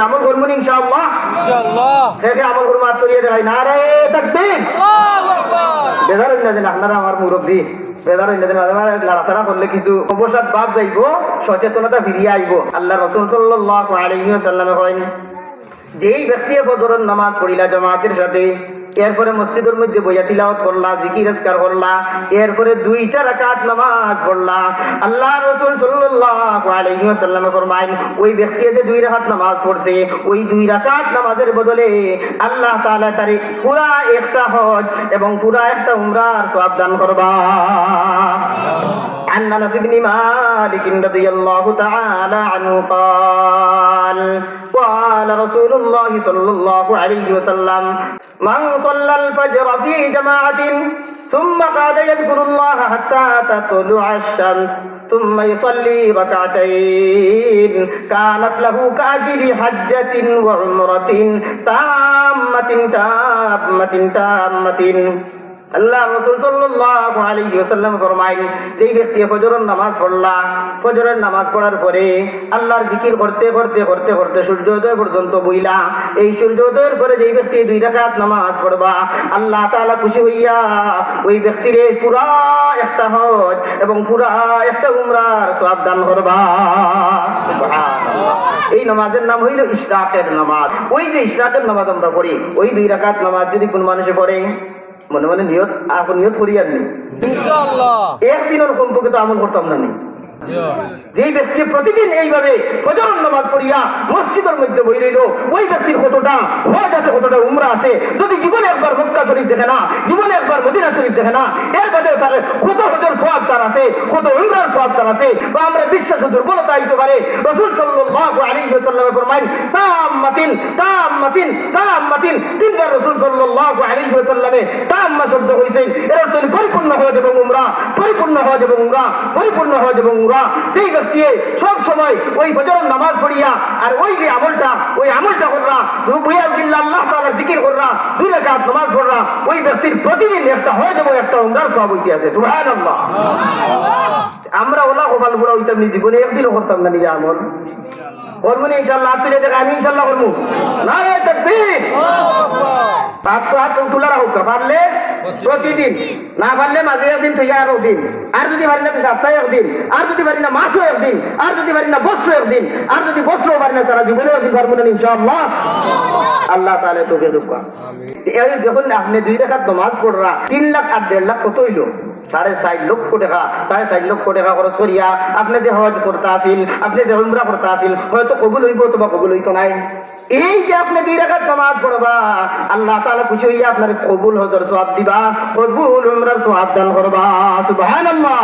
আমল করব ইনশাআল্লাহ? সেটা আমল করব হাত করিয়ে দেখাই। না রে তাকবীর। বেজার দেন আপনারা আমার মুরব্বী। বেজার দেন মাঝে মাঝে লাড়াছাড়া করলে কিছু অবসাদ বাপ যাইব সচেতনতা ফিরিয়ে আইব। আল্লাহ রসুল সাল্লাল্লাহু আলাইহি ওয়াসাল্লামে কইন যেই ব্যক্তি ফজরের নামাজ পড়িলা জামাতের সাথে এরপরে মসজিদের মধ্যে বইয়া তিলাওয়াত করলা, জিকির আজকার করলা, এরপরে দুইটা রাকাত নামাজ পড়লা। আল্লাহ রাসূল সাল্লাল্লাহু আলাইহি ওয়াসাল্লামে ফরমাইন, ওই ব্যক্তি যে দুই রাকাত নামাজ পড়ছে, ওই দুই রাকাত নামাজের বদলে আল্লাহ তাআলা তারে পুরা একটা হজ এবং পুরা একটা উমরার সওয়াব দান করবা। عن أنس بن مالك رضي الله تعالى عنه قال قال رسول الله صلى الله عليه وسلم من صلى الفجر في جماعة ثم قعد يذكر الله حتى تطلع الشمس ثم يصلي ركعتين كانت له كأجر حجة وعمرة تامة تامة تامة আল্লাহ রসুল সাল্লাল্লাহু আলাইহি ওয়াসাল্লাম ব্যক্তি ফজরের নামাজ পড়লা, ফজরের নামাজ পড়ার পরে আল্লাহর জিকির করতে করতে করতে করতে সূর্যোদয় পর্যন্ত বইলা, এই সূর্যোদয়ের পরে যেই ব্যক্তি দুই রাকাত নামাজ পড়বা, আল্লাহ তাআলা খুশি হইয়া ওই ব্যক্তিরে পুরা একটা হজ এবং পুরা একটা উমরার সওয়াব দান করবা। এই নামাজের নাম হইল ইশরাকের নামাজ। ওই যে ইশরাকের নামাজ আমরা পড়ি, ওই দুই রাকাত নামাজ যদি কোন মানুষে পড়ে মনে মনে নিয়ত আপন নিয়ত করি আর নেই ইনশাআল্লাহ। একদিনের সম্পর্কে তো আমল করতাম না নি। জি। ব্যক্তি প্রতিদিন এইভাবে ফজরের নামাজ পড়িয়া মসজিদের মধ্যে বই রইল ওই ব্যক্তির কতটা হজ আছে কতটা উমরা আছে। যদি জীবনে একবার মক্কা শরীফ দেখে না জীবনে একবার মদিনা শরীফ দেখে না এর বাদে তার কত তার আছে, কত উমরার সওয়াব তার আছে, বা আমরা বিশ্বাস দুর্বলতা হইতে পারে। রসুল সাল্লাল্লাহু আলাইহি ওয়াসাল্লামে ফরমাইন তাম্মাতিন তাম্মাতিন তাম্মাতিন তিনবার রসুল সাল্লাল্লাহু আলাইহি ওয়াসাল্লামে তাম্মা শব্দ হইছে এর অর্থ পরিপূর্ণ হজ এবং উমরা, পরিপূর্ণ হজ এবং উমরা, পরিপূর্ণ হজ এবং উমরা। সেই ব্যক্তি সব সময় ওই ফজরের নামাজ পড়িয়া, আর ওই যে আমলটা, ওই আমলটা কররা রুবুয়া আল্লাহ তাআলার জিকির কররা দুই রাকাত নামাজ পড়রা ওই ব্যক্তির প্রতিদিন একটা হয়ে যাব একটা উমরার সব হইতে আছে। সুবহানাল্লাহ। আমরা ওলা কপাল বুড়া হইতাম নি জীবনে একদিনও করতাম না নিজে আমল। করব নি ইনশাল্লাহ তুই জায়গা আমি ইনশাল্লাহ করব। না তাকবীর। হাত তো হাত তোলা রাখুক পারলে প্রতিদিন না পারলে মাঝে একদিন থেকে আরও দিন আর যদি পারি না সপ্তাহে একদিন। আর যদি পারি না মাসও একদিন। আর যদি পারি না বছর একদিন। আর যদি বছরও পারি না সারা জীবনে একদিন পারব না ইনশাআল্লাহ। আল্লাহ তাহলে তোকে দুঃখ এই দেখুন আপনি দুই রেখার নমাজ পড়রা তিন লাখ আর দেড় লাখ কত হইল? সাড়ে চার লক্ষ টাকা সাড়ে চার লক্ষ টাকা খরচ করিয়া আপনি যে হজ করতে আসিল আপনি যে উমরা করতে আসিল হয়তো কবুল হইব তো বা কবুল হইতো নাই। এই যে আপনি দুই রেখার জমাত পড়বা আল্লাহ তালা খুশি হইয়া আপনার কবুল হজর সোয়াব দিবা, কবুল উমরার সোয়াব দান করবা সুবহানাল্লাহ।